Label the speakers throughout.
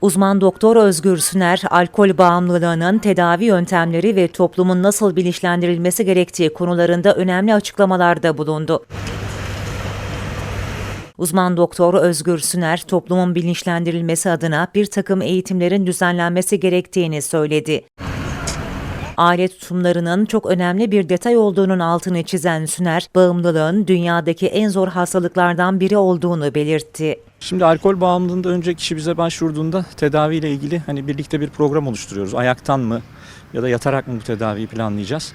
Speaker 1: Uzman doktor Özgür Süner, alkol bağımlılığının tedavi yöntemleri ve toplumun nasıl bilinçlendirilmesi gerektiği konularında önemli açıklamalarda bulundu. Uzman doktor Özgür Süner, toplumun bilinçlendirilmesi adına bir takım eğitimlerin düzenlenmesi gerektiğini söyledi. Aile tutumlarının çok önemli bir detay olduğunun altını çizen Süner, bağımlılığın dünyadaki en zor hastalıklardan biri olduğunu belirtti.
Speaker 2: Şimdi alkol bağımlılığında önce kişi bize başvurduğunda tedaviyle ilgili hani birlikte bir program oluşturuyoruz. Ayaktan mı ya da yatarak mı bu tedaviyi planlayacağız?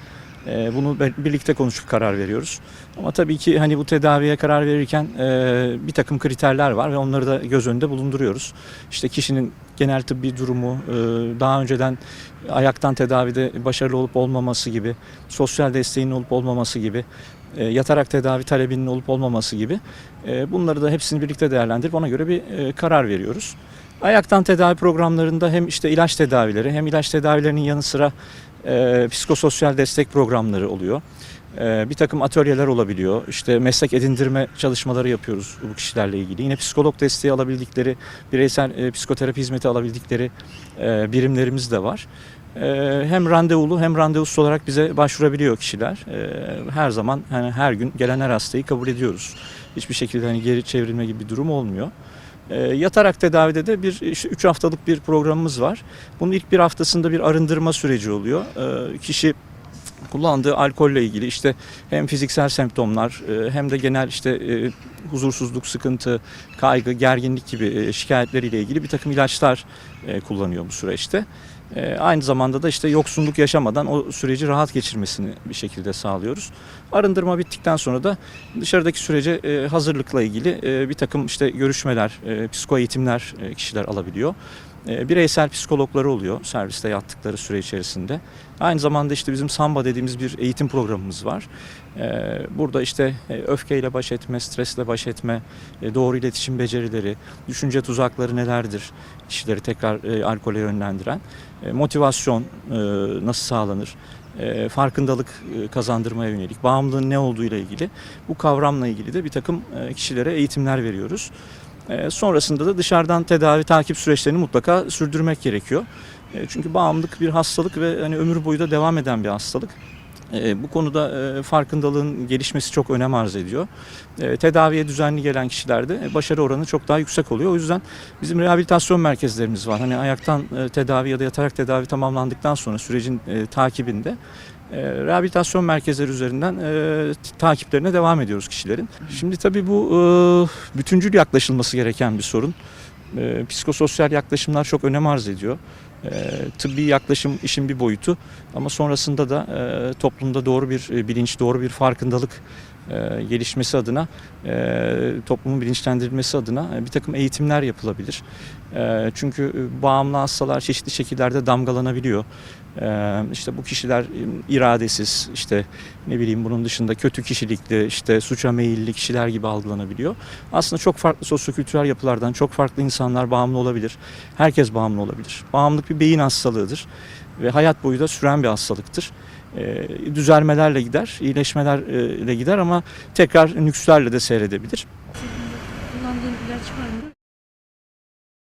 Speaker 2: Ee, bunu birlikte konuşup karar veriyoruz. Ama tabii ki hani bu tedaviye karar verirken e, bir takım kriterler var ve onları da göz önünde bulunduruyoruz. İşte kişinin genel tıbbi durumu, e, daha önceden ayaktan tedavide başarılı olup olmaması gibi, sosyal desteğinin olup olmaması gibi, e, yatarak tedavi talebinin olup olmaması gibi bunları da hepsini birlikte değerlendirip ona göre bir karar veriyoruz. Ayaktan tedavi programlarında hem işte ilaç tedavileri hem ilaç tedavilerinin yanı sıra e, psikososyal destek programları oluyor. E, bir takım atölyeler olabiliyor. İşte meslek edindirme çalışmaları yapıyoruz bu kişilerle ilgili. Yine psikolog desteği alabildikleri, bireysel e, psikoterapi hizmeti alabildikleri e, birimlerimiz de var. E, hem randevulu hem randevusuz olarak bize başvurabiliyor kişiler. E, her zaman hani her gün gelen her hastayı kabul ediyoruz. Hiçbir şekilde hani geri çevrilme gibi bir durum olmuyor. E, yatarak tedavide de bir işte 3 haftalık bir programımız var. Bunun ilk bir haftasında bir arındırma süreci oluyor. E, kişi kullandığı alkolle ilgili işte hem fiziksel semptomlar e, hem de genel işte e, huzursuzluk, sıkıntı, kaygı, gerginlik gibi e, şikayetleriyle ilgili bir takım ilaçlar kullanıyor bu süreçte. E, Aynı zamanda da işte yoksunluk yaşamadan o süreci rahat geçirmesini bir şekilde sağlıyoruz. Arındırma bittikten sonra da dışarıdaki sürece e, hazırlıkla ilgili e, bir takım işte görüşmeler, e, psiko eğitimler e, kişiler alabiliyor. E, Bireysel psikologları oluyor serviste yattıkları süre içerisinde. Aynı zamanda işte bizim Samba dediğimiz bir eğitim programımız var. E, Burada işte e, öfkeyle baş etme, stresle baş etme, e, doğru iletişim becerileri, düşünce tuzakları nelerdir kişileri tekrar e, alkole yönlendiren, e, motivasyon nasıl sağlanır, farkındalık e, kazandırmaya yönelik, bağımlılığın ne olduğu ile ilgili bu kavramla ilgili de bir takım kişilere eğitimler veriyoruz. E, Sonrasında da dışarıdan tedavi takip süreçlerini mutlaka sürdürmek gerekiyor. E, Çünkü bağımlılık bir hastalık ve hani ömür boyu da devam eden bir hastalık. E, Bu konuda e, farkındalığın gelişmesi çok önem arz ediyor. E, Tedaviye düzenli gelen kişilerde başarı oranı çok daha yüksek oluyor. O yüzden bizim rehabilitasyon merkezlerimiz var. Hani ayaktan tedavi ya da yatarak tedavi tamamlandıktan sonra sürecin takibinde rehabilitasyon merkezleri üzerinden takiplerine devam ediyoruz kişilerin. Şimdi tabii bu bütüncül yaklaşılması gereken bir sorun. Psikososyal yaklaşımlar çok önem arz ediyor. E, tıbbi yaklaşım işin bir boyutu. Ama sonrasında da e, toplumda doğru bir e, bilinç, doğru bir farkındalık e, gelişmesi adına, e, toplumun bilinçlendirilmesi adına e, bir takım eğitimler yapılabilir. Çünkü bağımlı hastalar çeşitli şekillerde damgalanabiliyor. E, işte bu kişiler iradesiz, işte ne bileyim bunun dışında kötü kişilikli, işte suça meyilli kişiler gibi algılanabiliyor. Aslında çok farklı sosyokültürel yapılardan çok farklı insanlar bağımlı olabilir. Herkes bağımlı olabilir. Bağımlılık bir beyin hastalığıdır ve hayat boyu da süren bir hastalıktır. E, düzelmelerle gider, iyileşmelerle gider ama tekrar nükslerle de seyredebilir.
Speaker 3: Kullandığın ilaç var mı?